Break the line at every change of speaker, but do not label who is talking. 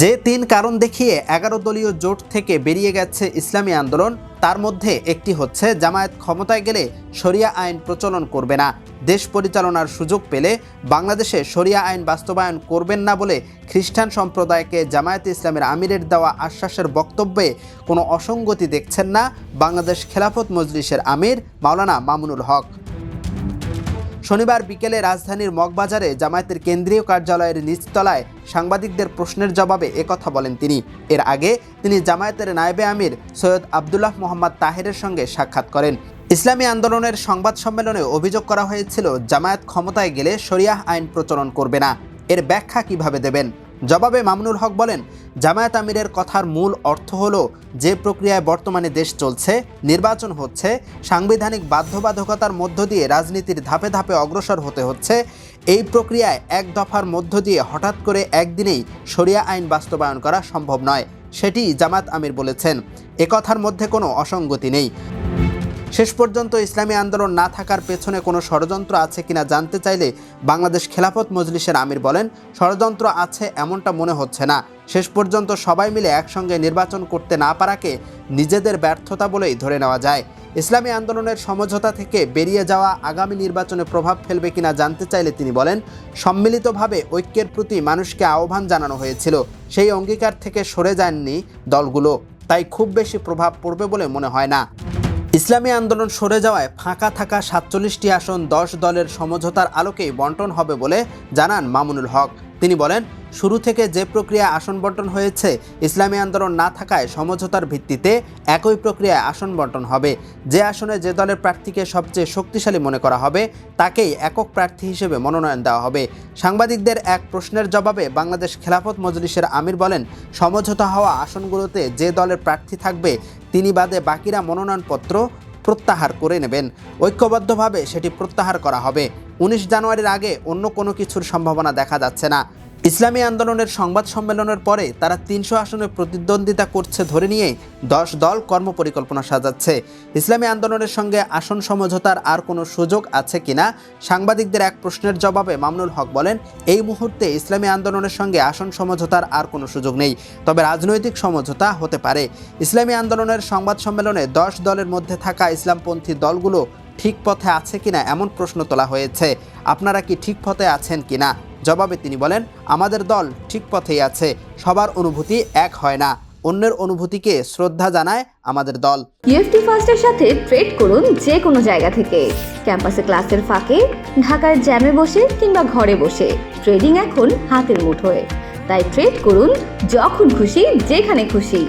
যে তিন কারণ দেখিয়ে এগারো দলীয় জোট থেকে বেরিয়ে গেছে ইসলামী আন্দোলন, তার মধ্যে একটি হচ্ছে জামায়াত ক্ষমতায় গেলে শরিয়া আইন প্রচলন করবে না। দেশ পরিচালনার সুযোগ পেলে বাংলাদেশে শরিয়া আইন বাস্তবায়ন করবেন না বলে খ্রিস্টান সম্প্রদায়কে জামায়াতে ইসলামের আমিরের দেওয়া আশ্বাসের বক্তব্যে কোনো অসঙ্গতি দেখছেন না বাংলাদেশ খেলাফত মজলিসের আমির মাওলানা মামুনুল হক। শনিবার বিকেলে রাজধানীর মগবাজারে জামায়াতের কেন্দ্রীয় কার্যালয়ের নিচতলায় সাংবাদিকদের প্রশ্নের জবাবে একথা বলেন তিনি। এর আগে তিনি জামায়াতের নায়েবে আমির সৈয়দ আবদুল্লাহ মোহাম্মদ তাহেরের সঙ্গে সাক্ষাৎ করেন। ইসলামী আন্দোলনের সংবাদ সম্মেলনে অভিযোগ করা হয়েছিল, জামায়াত ক্ষমতায় গেলে শরিয়াহ আইন প্রচলন করবে না। এর ব্যাখ্যা কীভাবে দেবেন? জবাবে মামুনুল হক বলেন, জামায়াত আমিরের কথার মূল অর্থ হলো, যে প্রক্রিয়ায় বর্তমানে দেশ চলছে, নির্বাচন হচ্ছে, সাংবিধানিক বাধ্যবাধকতার মধ্য দিয়ে রাজনীতির ধাপে ধাপে অগ্রসর হতে হচ্ছে, এই প্রক্রিয়ায় এক দফার মধ্য দিয়ে হঠাৎ করে একদিনেই শরিয়া আইন বাস্তবায়ন করা সম্ভব নয়, সেটি জামাত আমির বলেছেন। একথার মধ্যে কোনো অসঙ্গতি নেই। শেষ পর্যন্ত ইসলামী আন্দোলন না থাকার পেছনে কোনো ষড়যন্ত্র আছে কিনা জানতে চাইলে বাংলাদেশ খেলাফত মজলিসের আমির বলেন, ষড়যন্ত্র আছে এমনটা মনে হচ্ছে না। শেষ পর্যন্ত সবাই মিলে একসঙ্গে নির্বাচন করতে না পারাকে নিজেদের ব্যর্থতা বলেই ধরে নেওয়া যায়। ইসলামী আন্দোলনের সমঝোতা থেকে বেরিয়ে যাওয়া আগামী নির্বাচনে প্রভাব ফেলবে কিনা জানতে চাইলে তিনি বলেন, সম্মিলিতভাবে ঐক্যের প্রতি মানুষকে আহ্বান জানানো হয়েছিল। সেই অঙ্গীকার থেকে সরে যাননি দলগুলো। তাই খুব বেশি প্রভাব পড়বে বলে মনে হয় না। ইসলামী আন্দোলন সরে যাওয়ায় ফাঁকা থাকা সাতচল্লিশটি আসন দশ দলের সমঝোতার আলোকেই বন্টন হবে বলে জানান মামুনুল হক। তিনি বলেন, শুরু থেকে যে প্রক্রিয়া আসন বন্টন হয়েছে, ইসলামী আন্দোলন না থাকায় সমঝোতার ভিত্তিতে একই প্রক্রিয়ায় আসন বন্টন হবে। যে আসনে যে দলের প্রার্থীকে সবচেয়ে শক্তিশালী মনে করা হবে, তাকেই একক প্রার্থী হিসেবে মনোনয়ন দেওয়া হবে। সাংবাদিকদের এক প্রশ্নের জবাবে বাংলাদেশ খেলাফত মজলিসের আমির বলেন, সমঝোতা হওয়া আসনগুলোতে যে দলের প্রার্থী থাকবে, তিনি বাদে বাকিরা মনোনয়নপত্র প্রত্যাহার করে নেবেন। ঐক্যবদ্ধভাবে সেটি প্রত্যাহার করা হবে। উনিশ জানুয়ারির আগে অন্য কোনো কিছুর সম্ভাবনা দেখা যাচ্ছে না। ইসলামী আন্দোলনের সংবাদ সম্মেলনের পরে তারা তিনশো আসনে প্রতিদ্বন্দ্বিতা করছে ধরে নিয়ে দশ দল কর্মপরিকল্পনা সাজাচ্ছে। ইসলামী আন্দোলনের সঙ্গে আসন সমঝোতার আর কোনো সুযোগ আছে কিনা? সাংবাদিকদের এক প্রশ্নের জবাবে মামনুল হক বলেন, এই মুহূর্তে ইসলামী আন্দোলনের সঙ্গে আসন সমঝোতার আর কোনো সুযোগ নেই, তবে রাজনৈতিক সমঝোতা হতে পারে। ইসলামী আন্দোলনের সংবাদ সম্মেলনে দশ দলের মধ্যে থাকা ইসলামপন্থী দলগুলো ঠিক পথে আছে কিনা এমন প্রশ্ন তোলা হয়েছে। আপনারা কি ঠিক পথে আছেন কিনা? জবাবে তিনি বলেন, আমাদের দল ঠিক পথেই আছে, সবার অনুভূতি এক হয় না। অন্যের অনুভূতিকে শ্রদ্ধা জানায় আমাদের দল।
ইউএফটি ফার্স্টের সাথে ট্রেড করুন যে কোনো জায়গা থেকে। ক্যাম্পাসে ক্লাসের ফাঁকে, ঢাকার জ্যামে বসে কিংবা ঘরে বসে। ট্রেডিং এখন হাতের মুঠোয়। তাই ট্রেড করুন যখন খুশি, যেখানে খুশি।